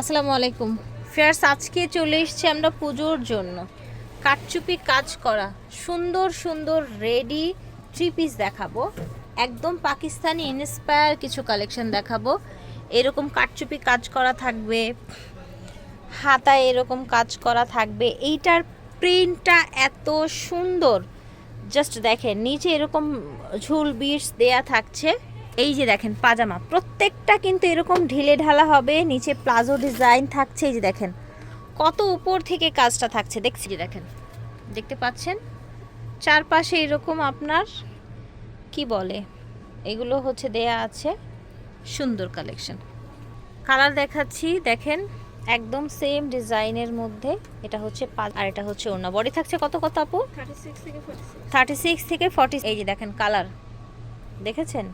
আসসালামু আলাইকুম। ফেয়ার্স, আজকে চলে এসেছি আমরা পুজোর জন্য। কাটচুপি কাজ করা, সুন্দর সুন্দর রেডি থ্রি পিস দেখাবো। একদম পাকিস্তানি ইন্সপায়ার কিছু কালেকশন দেখাবো। এরকম কাটচুপি কাজ করা থাকবে, হাতায় এরকম কাজ করা থাকবে। এইটার প্রিন্টটা এত সুন্দর। জাস্ট দেখেন, নিচে এরকম ঝুল বিটস দেয়া থাকছে। এই যে দেখেন পাজামা। প্রত্যেকটা কিন্তু এরকম ঢিলে ঢালা হবে নিচে প্লাজো ডিজাইন থাকছে এই যে দেখেন। কত উপর থেকে কাজটা থাকছে দেখছি যে দেখেন। দেখতে পাচ্ছেন? চারপাশে এরকম আপনার কি বলে? এগুলো হচ্ছে দেয়া আছে সুন্দর কালেকশন। কালার দেখাচ্ছি দেখেন একদম সেম ডিজাইনের মধ্যে। এটা হচ্ছে আর এটা হচ্ছে ওড়না। বডি থাকছে কত কত আপু? থার্টি সিক্স থেকে ফর্টি এই যে দেখেন কালার। দেখেছেন?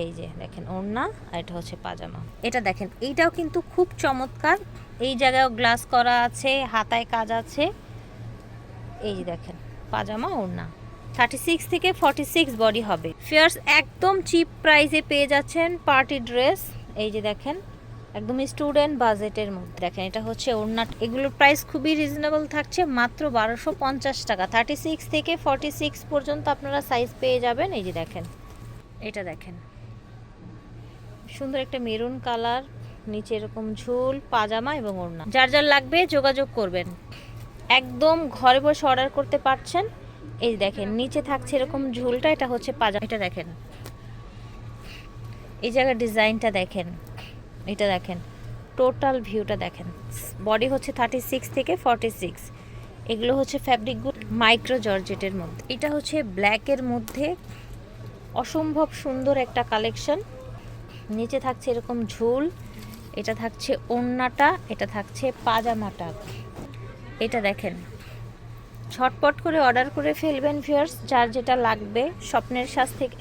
এই যে দেখেন ওড়না আর এটা হচ্ছে পাজামা। এটা দেখেন এইটাও কিন্তু খুব চমৎকার। এই জায়গায়ও গ্লাস করা আছে হাতায় কাজ আছে। এই যে দেখেন পাজামা ওড়না। থার্টি সিক্স থেকে ফর্টি সিক্স বডি হবে। ফেয়ার্স একদম চিপ প্রাইসে পেয়ে যাচ্ছেন পার্টি ড্রেস এই যে দেখেন একদম স্টুডেন্ট বাজেটের মধ্যে। দেখেন এটা হচ্ছে ওড়না। এগুলোর প্রাইস খুবই রিজনেবল থাকছে মাত্র বারোশো পঞ্চাশ টাকা। থার্টি সিক্স থেকে ফর্টি সিক্স পর্যন্ত আপনারা সাইজ পেয়ে যাবেন। এই যে দেখেন এটা দেখেন। সুন্দর একটা মেরুন কালার, নিচে এরকম ঝুল, পাজামা এবং ওড়না। যার যার লাগবে যোগাযোগ করবেন। একদম ঘরে বসে অর্ডার করতে পারছেন। এই দেখেন, নিচে থাকছে এরকম ঝুলটা, এটা হচ্ছে পাজামা। এটা দেখেন। এই জায়গার ডিজাইনটা দেখেন। এটা দেখেন। টোটাল ভিউটা দেখেন। বডি হচ্ছে থার্টি সিক্স থেকে ফর্টি সিক্স এগুলো হচ্ছে ফ্যাব্রিকগুলো মাইক্রো জর্জেটের মধ্যে। এটা হচ্ছে ব্ল্যাকের মধ্যে অসম্ভব সুন্দর একটা কালেকশন নিচে থাকছে এরকম ঝুল এটা থাকছে ওড়নাটা এটা থাকছে পাজামাটা। এটা দেখেন ঝটপট করে অর্ডার করে ফেলবেন ভিউয়ার্স যার যেটা লাগবে। স্বপ্নের সাজ থেকে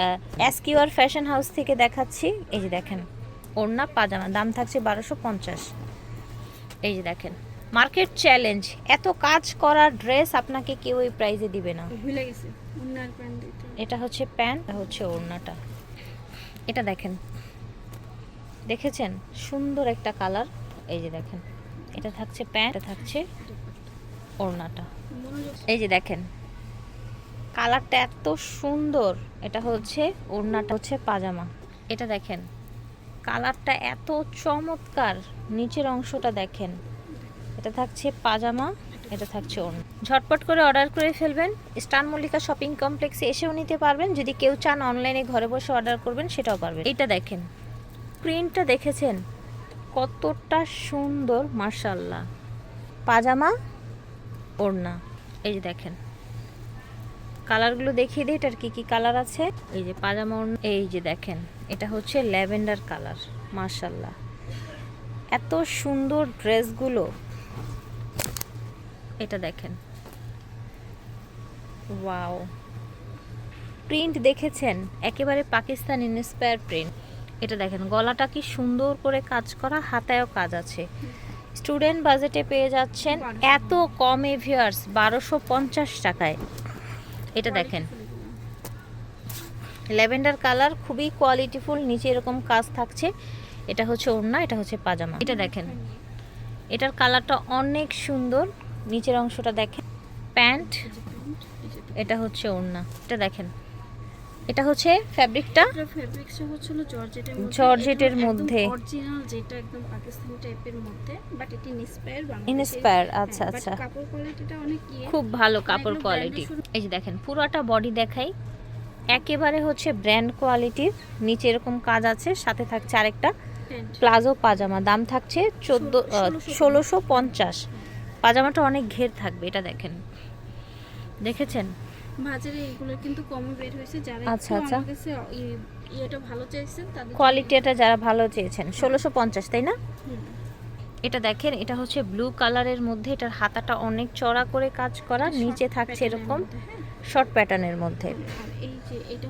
এসকিউআর ফ্যাশন হাউস থেকে দেখাচ্ছি। এই যে দেখেন ওড়না পাজামা দাম থাকছে বারোশো পঞ্চাশ। এই যে দেখেন মার্কেট চ্যালেঞ্জ এত কাজ করা ড্রেস আপনাকে কেউ এই প্রাইজে দিবে না। ভুলে গেছে এটা। হচ্ছে প্যান্ট হচ্ছে ওড়নাটা এটা দেখেন দেখেছেন? সুন্দর একটা কালার। এই যে দেখেন, এটা থাকছে প্যান্ট থাকছে ওড়নাটা। এই যে দেখেন, কালারটা এত সুন্দর। এটা হচ্ছে, ওড়নাটা হচ্ছে পাজামা। এটা দেখেন, কালারটা এত চমৎকার। নিচের অংশটা দেখেন, এটা থাকছে পাজামা, এটা থাকছে ওড়না। ঝটপট করে অর্ডার করে ফেলবেন। স্টান মল্লিকা শপিং কমপ্লেক্সে এসেও নিতে পারবেন। যদি কেউ চান অনলাইনে ঘরে বসে অর্ডার করবেন, সেটাও পারবেন। এটা দেখেন প্রিন্টটা দেখেছেন? কতটা সুন্দর মার্শাল্লাহ পাজামা? ওড়না। এই যে দেখেন। কালারগুলো দেখিয়ে দিই এটার কী কী কালার আছে? এই যে পাজামা ওড়না এই যে দেখেন। এটা হচ্ছে ল্যাভেন্ডার কালার মার্শাল্লাহ এত সুন্দর ড্রেসগুলো। এটা দেখেন। ওয়াও। প্রিন্ট দেখেছেন? একেবারে পাকিস্তান ইন্সপায়ার প্রিন্ট। এটা দেখেন, গলাটা কি সুন্দর করে কাজ করা, হাতায়ও কাজ আছে। স্টুডেন্ট বাজেটে পেয়ে যাচ্ছেন এত কমে ভিউয়ার্স বারোশো পঞ্চাশ টাকায়। এটা দেখেন। ল্যাভেন্ডার কালার, খুবই কোয়ালিটিফুল, নিচে এরকম কাজ থাকছে। এটা হচ্ছে ওড়না, এটা হচ্ছে পাজামা। এটা দেখেন, এটার কালারটা অনেক সুন্দর। নিচের অংশটা দেখেন, প্যান্ট, এটা হচ্ছে ওড়না। এটা দেখেন এটা হচ্ছে ফ্যাব্রিকটা। জর্জেটের মধ্যে। জর্জেটের মধ্যে। অরিজিনাল যেটা একদম পাকিস্তানি টাইপের মধ্যে বাট এটি ইন্সপায়ার Inspire, আচ্ছা, আচ্ছা। কাপড় কোয়ালিটিটা অনেক ইয়ে। খুব ভালো কাপড় কোয়ালিটি এই যে দেখেন পুরোটা বডি দেখাই। একেবারে হচ্ছে ব্র্যান্ড কোয়ালিটির নিচে এরকম কাজ আছে সাথে থাকছে আরেকটা। প্লাজো পাজামা দাম থাকছে চোদ্দ ষোলোশো পঞ্চাশ। পাজামাটা অনেক ঘের থাকবে এটা দেখেন। দেখেছেন? বাজারে এগুলো কিন্তু কমে বের হয়েছে। যারা আচ্ছা, আচ্ছা। কাছে ই- ভালো চাইছেন তাদের কোয়ালিটিটা যারা ভালো চেয়েছেন ষোলোশো পঞ্চাশ তাই না? এটা দেখেন এটা হচ্ছে ব্লু কালারের মধ্যে এটার হাতাটা অনেক চড়া করে কাজ করা নিচে থাকছে এরকম হ্যাঁ। শর্ট প্যাটার্নের মধ্যে। এই যে এটা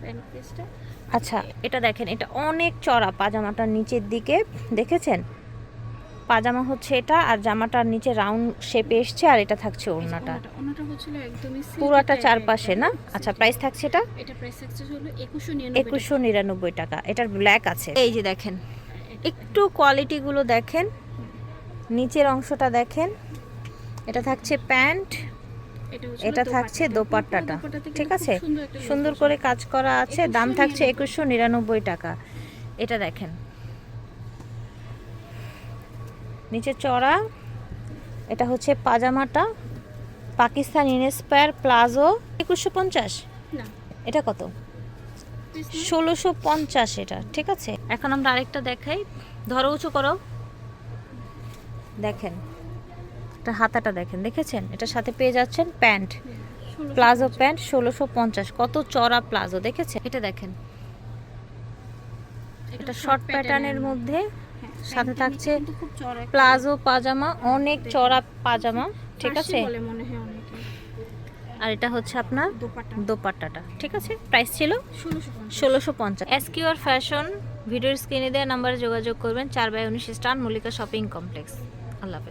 প্যান্ট পিসটা আচ্ছা এটা দেখেন এটা অনেক চড়া পাজামাটার নিচের দিকে দেখেছেন? পাজামা হচ্ছে এটা আর জামাটার নিচে রাউন্ড শেপে এসছে আর এটা থাকছে ওড়নাটা। হচ্ছিল একদমই পুরাটা চারপাশে না? আচ্ছা প্রাইস থাকছে এটা? এটা প্রাইস থাকছে হলো একুশশো নিরানব্বই টাকা। এটার ব্ল্যাক আছে। এই যে দেখেন। একটু কোয়ালিটিগুলো দেখেন। নিচের অংশটা দেখেন। এটা থাকছে প্যান্ট। এটা। থাকছে দোপাট্টাটা। ঠিক আছে? সুন্দর করে কাজ করা আছে। দাম থাকছে একুশশো নিরানব্বই টাকা। এটা দেখেন। নিচে চড়া এটা হচ্ছে পাজামাটা পাকিস্তান ইনস্পায়ার প্লাজো একুশশো পঞ্চাশ। এটা কত? ষোলোশো পঞ্চাশ এটা ঠিক আছে? এখন আমরা আরেকটা দেখাই। ধরো উঁচু করো। দেখেন এটা হাতাটা দেখেন দেখেছেন? এটার সাথে পেয়ে যাচ্ছেন প্যান্ট। প্লাজো প্যান্ট ষোলোশো পঞ্চাশ। কত চড়া প্লাজো দেখেছেন? এটা দেখেন। এটা শর্ট প্যাটার্নের মধ্যে সাথে থাকছে প্লাজো পাজামা অনেক চড়া পাজামা ঠিক আছে? হয় আর এটা হচ্ছে আপনার দোপাট্টাটা ঠিক আছে? প্রাইস ছিল ষোলোশো পঞ্চাশ। এসকিউর ফ্যাশন ভিডিওর স্ক্রিনে দেওয়া নাম্বারে যোগাযোগ করবেন চার বাই উনিশ স্টান মল্লিকা শপিং কমপ্লেক্স আল্লাহ হাফেজ।